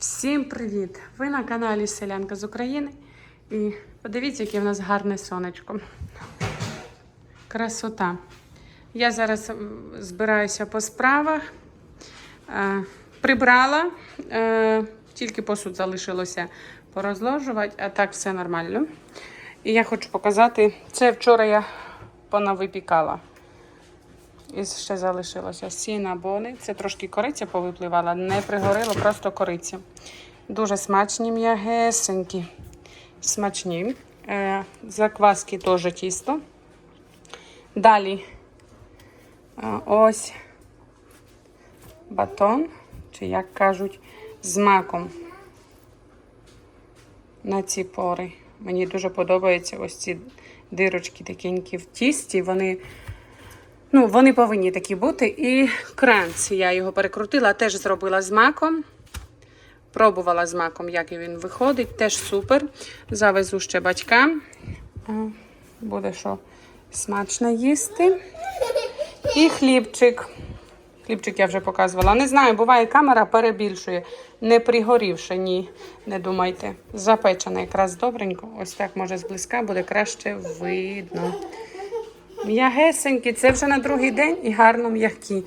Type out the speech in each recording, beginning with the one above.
Всім привіт! Ви на каналі Селянка з України. І подивіться, яке в нас гарне сонечко. Красота. Я зараз збираюся по справах. Е, прибрала, е, тільки посуд залишилося порозложувати, а так все нормально. І я хочу показати, це вчора я понавипікала. І ще залишилося сінабони. Це трошки кориця повипливала, не пригорило, просто кориця. Дуже смачні м'ягесенькі. Смачні. Е, закваски теж тісто. Далі е, ось батон, чи як кажуть, з маком на ці пори. Мені дуже подобаються ось ці дирочки такенькі в тісті. Вони Ну, вони повинні такі бути. І кранц, я його перекрутила, теж зробила з маком. Пробувала з маком, як він виходить, теж супер. Завезу ще батькам. Буде що смачно їсти. І хлібчик. Хлібчик я вже показувала. Не знаю, буває, камера перебільшує. Не пригорівши, ні, не думайте. Запечене якраз добренько. Ось так, може, зблизька буде краще видно. М'ягесенькі, це вже на другий день і гарно м'які.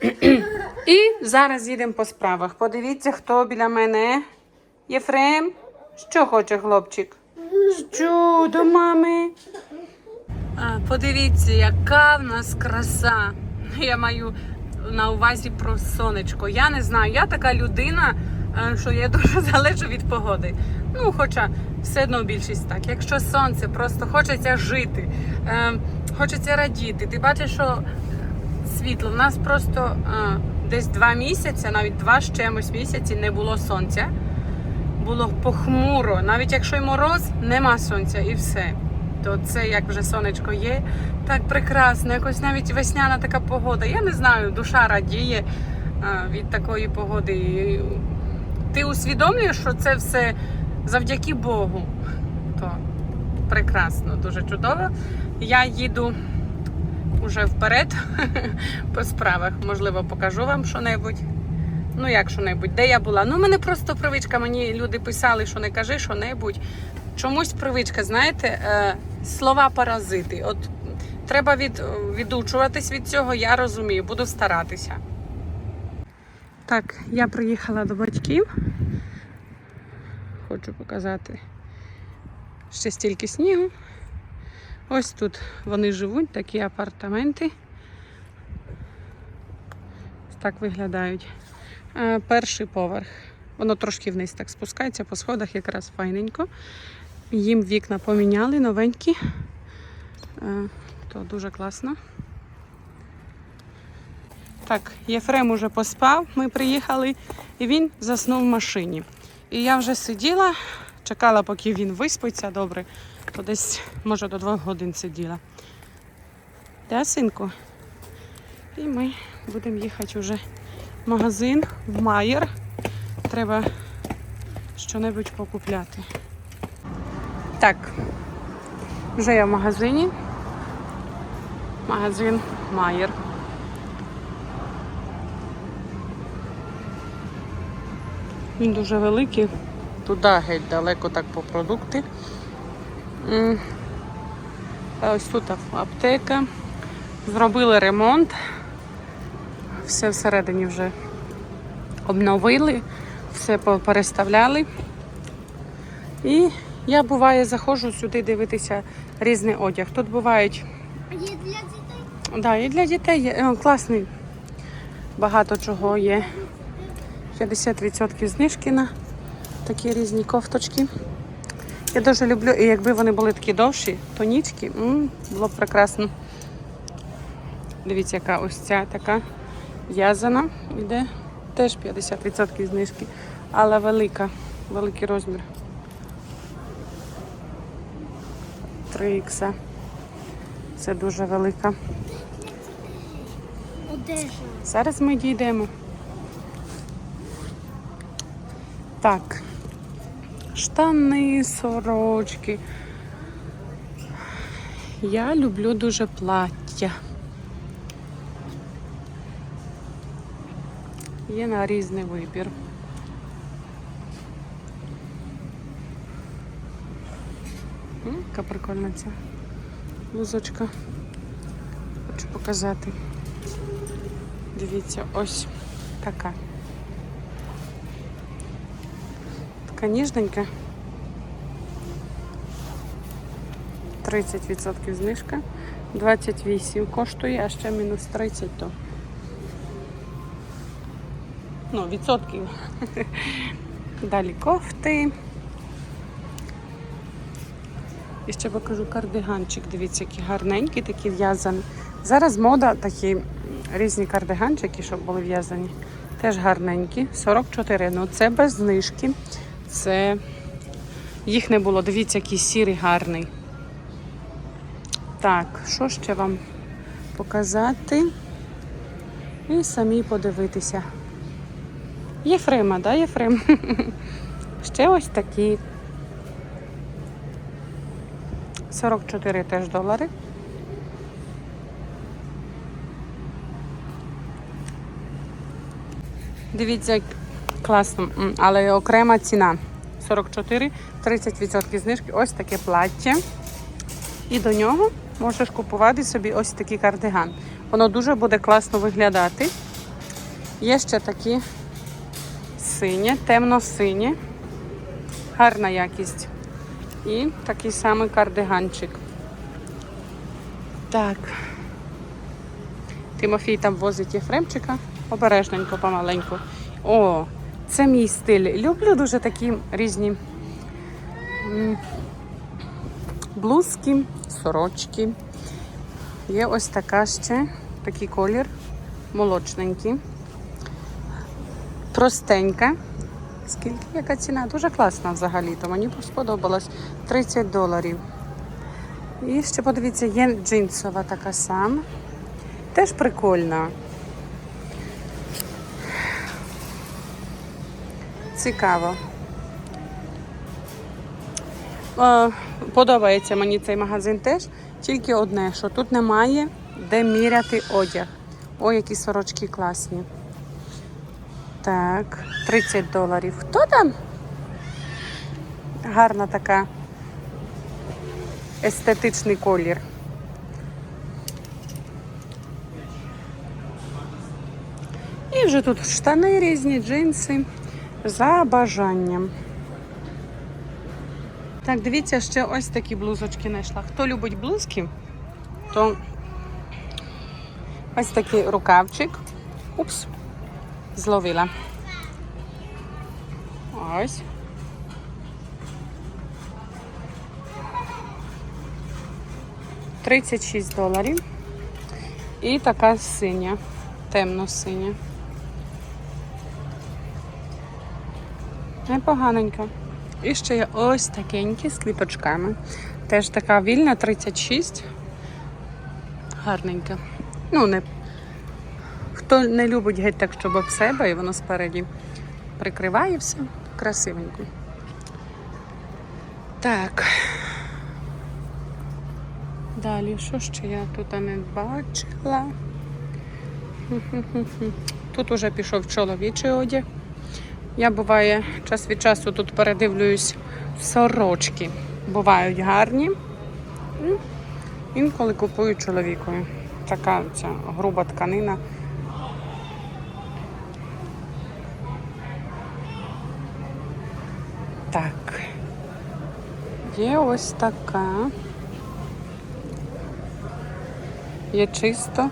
і зараз їдемо по справах. Подивіться, хто біля мене. Єфрем, що хоче хлопчик? Що до мами? А, подивіться, яка в нас краса. Я маю на увазі про сонечко. Я не знаю, я така людина, що я дуже залежу від погоди. Ну, хоча все одно більшість так. Якщо сонце, просто хочеться жити, е, хочеться радіти. Ти бачиш, що світло. У нас просто е, десь два місяці, навіть два з чимось місяці не було сонця. Було похмуро. Навіть якщо й мороз, нема сонця і все. То це як вже сонечко є, так прекрасно, якось навіть весняна така погода. Я не знаю, душа радіє е, від такої погоди. Ти усвідомлюєш, що це все завдяки Богу. То прекрасно, дуже чудово. Я їду уже вперед по справах. Можливо, покажу вам що-небудь. Ну, як що-небудь, де я була. Ну, мене просто привичка. Мені люди писали, що не кажи що-небудь. Чомусь привичка, знаєте, е, слова паразити. От треба від, відучуватись від цього, я розумію, буду старатися. Так, я приїхала до батьків. Хочу показати ще стільки снігу. Ось тут вони живуть, такі апартаменти. Так виглядають. Е, Перший поверх. Воно трошки вниз так спускається, по сходах якраз файненько. Їм вікна поміняли, новенькі. Е, То дуже класно. Так, Єфрем уже поспав, ми приїхали, і він заснув в машині. І я вже сиділа, чекала, поки він виспиться добре, то десь, може, до двох годин сиділа. Да, синку? І ми будемо їхати вже в магазин, в Майер. Треба що-небудь покупляти. Так, вже я в магазині. Магазин Майер. Він дуже великий. Туди геть далеко так по продукти. А ось тут аптека. Зробили ремонт. Все всередині вже обновили, все переставляли. І я буває заходжу сюди дивитися різний одяг. Тут бувають А є для дітей? Да, і для дітей є е, класний. Багато чого є. 50% знижки на такі різні кофточки. Я дуже люблю, і якби вони були такі довші, тонічки, було б прекрасно. Дивіться, яка ось ця така в'язана. Іде теж 50% знижки, але велика, великий розмір. 3 ікса. Це дуже велика. Одежа. Зараз ми дійдемо. Так, штани, сорочки. Я люблю дуже плаття. Є на різний вибір. Яка прикольна ця блузочка. Хочу показати. Дивіться, ось така. Така ніжненька. 30% знижка. 28 коштує, а ще мінус 30 то. Ну, відсотків. Далі кофти. І ще покажу кардиганчик. Дивіться, які гарненькі, такі в'язані. Зараз мода такі різні кардиганчики, щоб були в'язані. Теж гарненькі. 44. Ну це без знижки. Це їх не було. Дивіться, який сірий гарний. Так, що ще вам показати? І самі подивитися. Єфрема, да, Єфрем? Ще ось такі 44 теж долари. Дивіться, класно, але окрема ціна. 44, 30% знижки. Ось таке плаття. І до нього можеш купувати собі ось такий кардиган. Воно дуже буде класно виглядати. Є ще такі синє, темно-синє. Гарна якість. І такий самий кардиганчик. Так. Тимофій там возить Єфремчика. Обережненько, помаленьку. О, це мій стиль. Люблю дуже такі різні блузки, сорочки. Є ось така ще, такий колір, молочненький. Простенька. Скільки яка ціна? Дуже класна взагалі, то мені сподобалось. 30 доларів. І ще подивіться, є джинсова така сама. Теж прикольна. Цікаво. Подобається мені цей магазин теж. Тільки одне, що тут немає де міряти одяг. Ой, які сорочки класні. Так, 30 доларів. Хто там? Гарна така естетичний колір. І вже тут штани різні, джинси за бажанням. Так, дивіться, ще ось такі блузочки знайшла. Хто любить блузки, то ось такий рукавчик. Упс, зловила. Ось. Тридцять шість доларів. І така синя, темно-синя. Непоганенька. І ще є ось такенькі з квіточками. Теж така вільна, 36. Гарненька. Ну, не... Хто не любить геть так, щоб об себе, і воно спереді прикриває все красивенько. Так. Далі, що ще я тут не бачила? Тут уже пішов чоловічий одяг. Я буває час від часу тут передивлююсь сорочки. Бувають гарні. Інколи купую чоловікові. Така ця груба тканина. Так. Є ось така. Є чисто.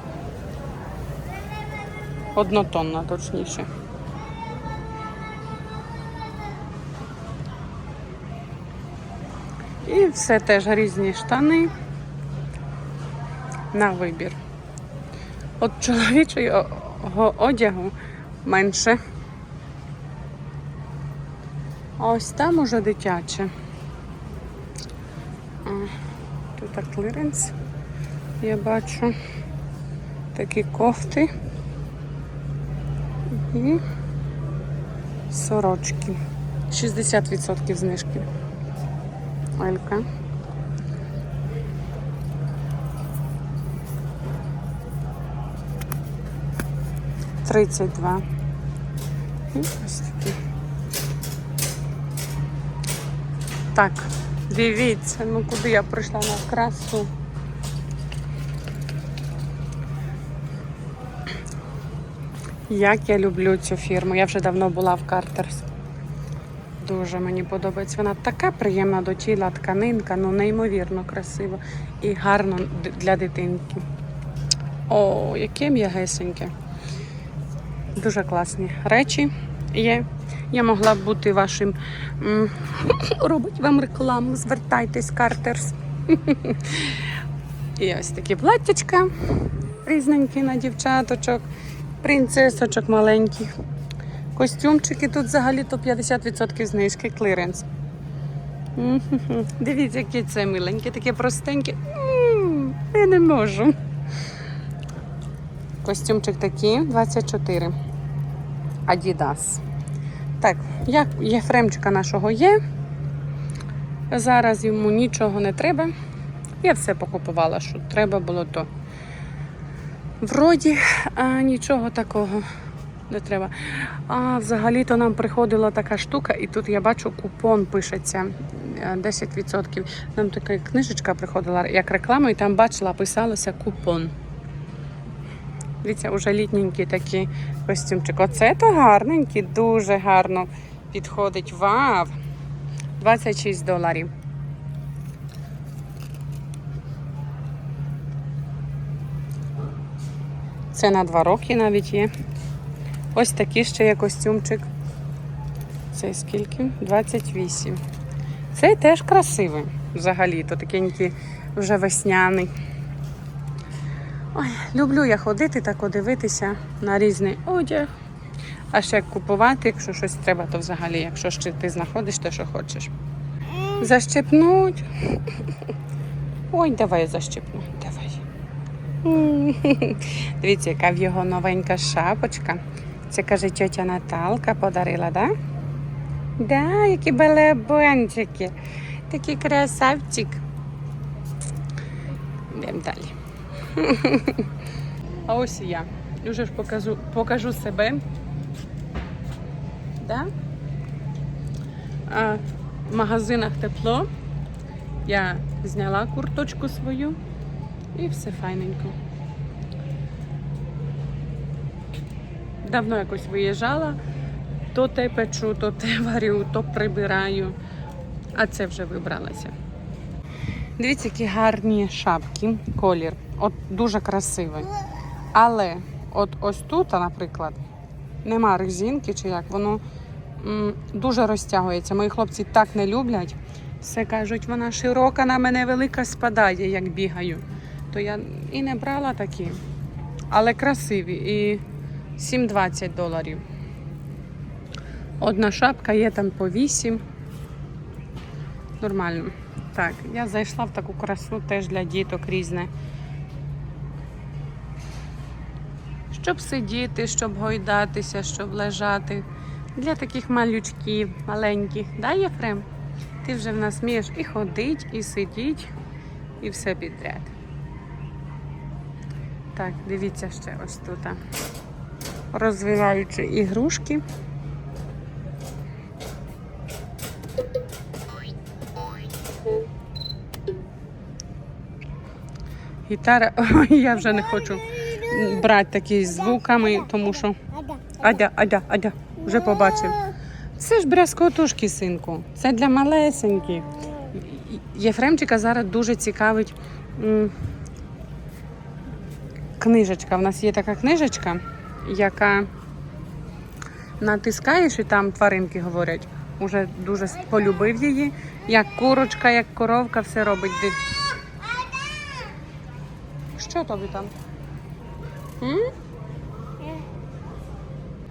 Однотонна, точніше. І все теж різні штани на вибір. От чоловічого одягу менше. Ось там уже дитяче. Тут клиренс. Я бачу такі кофти і сорочки. 60% знижки. Елька. Тридцять два. Такі. Так, Дивіться, ну куди я прийшла на красу. Як я люблю цю фірму. Я вже давно була в Картерс. Дуже мені подобається. Вона така приємна до тіла, тканинка, ну неймовірно красиво і гарно для дитинки. О, яке м'ягесеньке. Дуже класні речі є. Я могла б бути вашим робить вам рекламу. Звертайтесь, Картерс. І ось такі платтячка різненькі на дівчаточок, принцесочок маленьких. Костюмчики тут взагалі то 50% знижки, клиренс. Дивіться, які це миленькі, такі простенькі. М, Я не можу. Костюмчик такий 24. Adidas. Так, як Єфремчика нашого є. Зараз йому нічого не треба. Я все покупувала, що треба було то. Вроді а, нічого такого не треба. А взагалі-то нам приходила така штука, і тут я бачу купон пишеться е, 10%. Нам така книжечка приходила як реклама, і там бачила, писалося купон. Дивіться, уже літненький такий костюмчик. Оце то гарненький, дуже гарно підходить. Вау! 26 доларів. Це на два роки навіть є. Ось такий ще є костюмчик. Це скільки? 28. Цей теж красивий взагалі, то такенький вже весняний. Ой, люблю я ходити так дивитися на різний одяг. А ще купувати, якщо щось треба, то взагалі, якщо ще ти знаходиш те, що хочеш. Защепнуть. Ой, давай защепну. Давай. Дивіться, яка в його новенька шапочка. Це каже тьотя Наталка подарила, да? Да, які балабончики. Такий красавчик. Йдемо далі. А ось і я. Уже ж покажу, покажу себе. Да? А, в магазинах тепло. Я зняла курточку свою і все файненько. Давно якось виїжджала, то те печу, то те варю, то прибираю, а це вже вибралася. Дивіться, які гарні шапки, колір. От дуже красивий. Але от ось тут, наприклад, нема резинки чи як, воно м, дуже розтягується. Мої хлопці так не люблять. Все кажуть, вона широка, на мене велика спадає, як бігаю. То я і не брала такі. Але красиві. І 7-20 доларів. Одна шапка є там по 8. Нормально. Так, я зайшла в таку красу теж для діток різне. Щоб сидіти, щоб гойдатися, щоб лежати. Для таких малючків маленьких. Да, Єфрем? Ти вже в нас вмієш і ходить, і сидіть, і все підряд. Так, дивіться ще ось тут. Розвиваючи ігрушки. Гітара, Ой, я вже не хочу брати такі з звуками, тому що Адя, Адя, Адя, вже побачив. Це ж брязкотушки, синку. Це для малесеньких. Єфремчика зараз дуже цікавить книжечка. У нас є така книжечка, яка натискаєш і там тваринки говорять. Уже дуже полюбив її. Як курочка, як коровка, все робить. Що тобі там? М?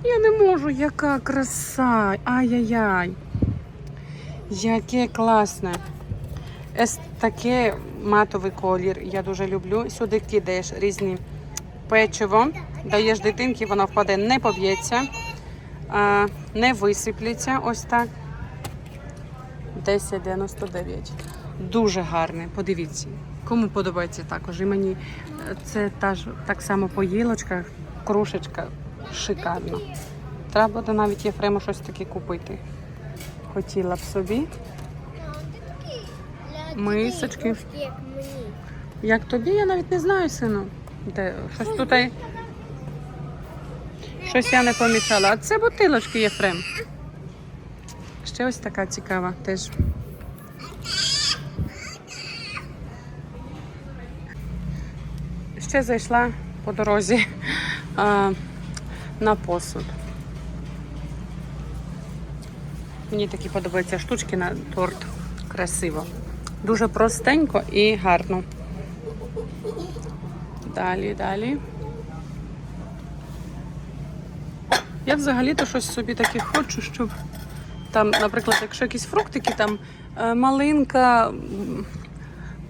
Я не можу, яка краса. Ай-яй-яй. Яке класне. Ес таке матовий колір. Я дуже люблю. Сюди кидаєш різні печиво, даєш дитинки, воно впаде, не поб'ється, не висиплеться. Ось так. 10,99. Дуже гарне. Подивіться. Кому подобається також. І мені е, це та ж так само по гілочках, крушечка шикарно. Треба буде навіть Єфрему щось таке купити. Хотіла б собі. Мисочки. Як. Як тобі, я навіть не знаю, сину. Де щось тут. Щось я не помічала. А це бутилочки Єфрем. Ще ось така цікава теж. Ще зайшла по дорозі а, на посуд. Мені такі подобаються штучки на торт. Красиво. Дуже простенько і гарно. Далі, далі. Я взагалі-то щось собі таке хочу, щоб там, наприклад, якщо якісь фруктики, там е, малинка,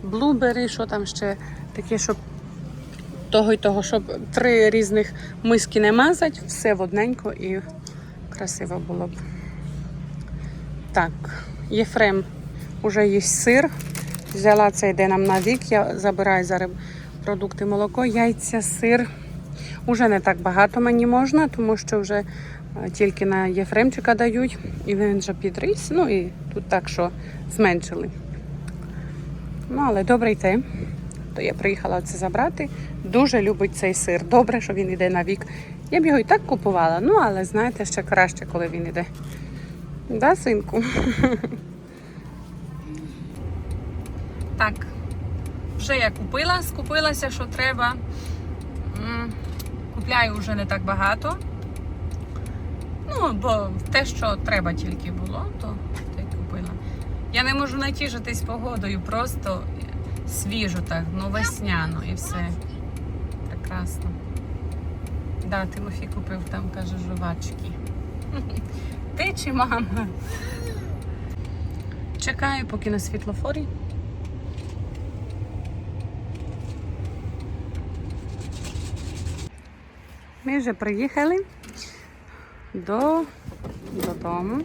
блубері, що там ще таке, щоб того й того, щоб три різних миски не мазати, все в і красиво було б. Так, Єфрем уже є сир. Взяла це йде нам на вік. Я забираю зараз продукти молоко, яйця, сир. Уже не так багато мені можна, тому що вже е, тільки на Єфремчика дають, і він вже підріс. Ну і тут так, що зменшили. Ну, але добре йти. То я приїхала це забрати. Дуже любить цей сир. Добре, що він йде на вік. Я б його і так купувала, ну але знаєте, ще краще, коли він йде. Да, синку? Так, вже я купила, скупилася, що треба. Купляю вже не так багато. Ну, бо те, що треба тільки було, то й купила. Я не можу натішитись погодою, просто свіжо так, ну весняно і все. Прекрасно. Да, Тимофій купив там, каже, жувачки. Ти чи мама? Чекаю, поки на світлофорі. Ми вже приїхали до, додому.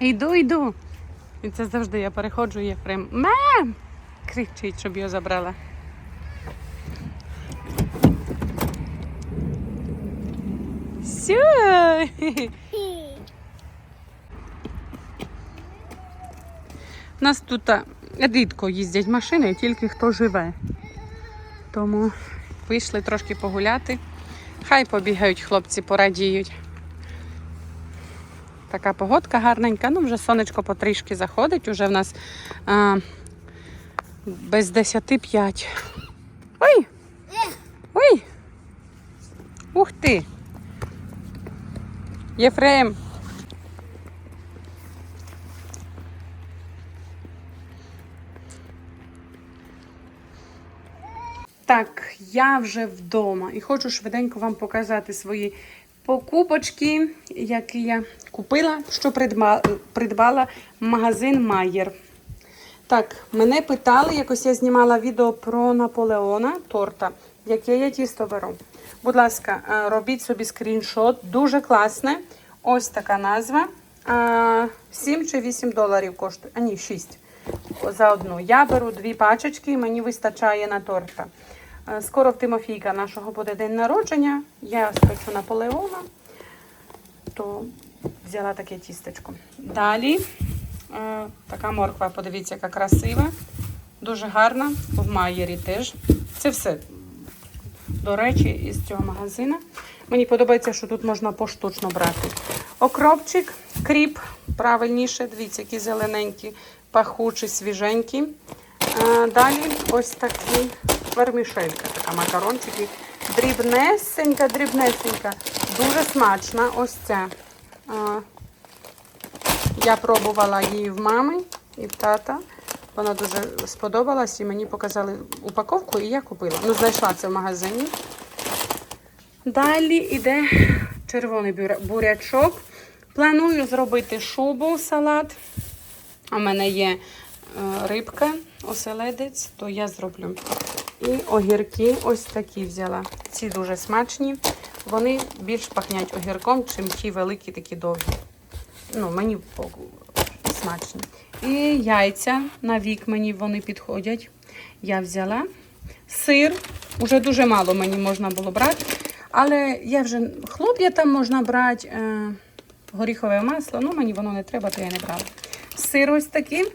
Йду, йду. І це завжди я переходжу і Єфрем. Мам! Кричить, щоб його забрала. Все. У нас тут рідко їздять машини, тільки хто живе. Тому вийшли трошки погуляти. Хай побігають хлопці, порадіють. Така погодка гарненька. Ну, вже сонечко потрішки заходить. Уже в нас а, без 10 5. Ой! Ой! Ух ти! Єфрем! Так, я вже вдома і хочу швиденько вам показати свої покупочки, які я купила, що придма- придбала магазин Майєр. Так, мене питали, якось я знімала відео про Наполеона торта, яке я тісто беру. Будь ласка, е, робіть собі скріншот, дуже класне. Ось така назва. Е, 7 чи 8 доларів коштує. А ні, 6 за одну. Я беру дві пачечки, мені вистачає на торта. Е, Скоро в Тимофійка нашого буде день народження. Я спечу Наполеона, то взяла таке тістечко. Далі е, така морква, подивіться, яка красива. Дуже гарна. В Майєрі теж. Це все. До речі, із цього магазину. Мені подобається, що тут можна поштучно брати. Окропчик, кріп, правильніше, дивіться, які зелененькі, пахучі, свіженькі. Е, Далі ось такі вермішелька, така макарончики. Дрібнесенька, дрібнесенька. Дуже смачна. Ось ця. Я пробувала її в мами і в тата. Вона дуже сподобалась і мені показали упаковку, і я купила. Ну, знайшла це в магазині. Далі йде червоний бурячок. Планую зробити шубу салат. У мене є е, рибка, оселедець, то я зроблю. І огірки ось такі взяла. Ці дуже смачні. Вони більш пахнять огірком, чим ті великі, такі довгі. Ну, мені смачні. І яйця на вік мені вони підходять. Я взяла сир. Уже дуже мало мені можна було брати. Але я вже хлоп'я там можна брати. Е, горіхове масло. Ну, мені воно не треба, то я не брала. Сир ось такий.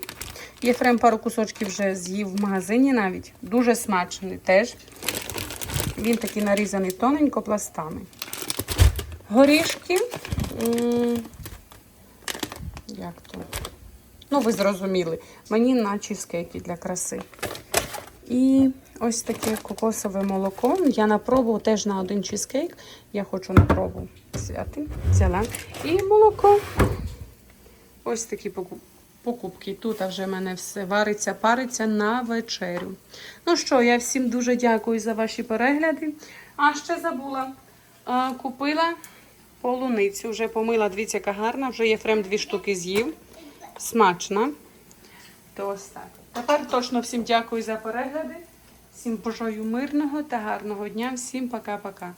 Єфрем пару кусочків вже з'їв в магазині навіть. Дуже смачний теж. Він такий нарізаний тоненько пластами. Горішки. Як то? Ну, ви зрозуміли. Мені на чизкейки для краси. І ось таке кокосове молоко. Я на пробу теж на один чизкейк. Я хочу на пробу взяти. Взяла. І молоко. Ось такі поку- покупки. Тут вже в мене все вариться, париться на вечерю. Ну що, я всім дуже дякую за ваші перегляди. А ще забула. Купила полуницю. Вже помила, дивіться, яка гарна. Вже Єфрем дві штуки з'їв. Смачна. То ось так. Тепер точно всім дякую за перегляди. Всім бажаю мирного та гарного дня. Всім пока-пока.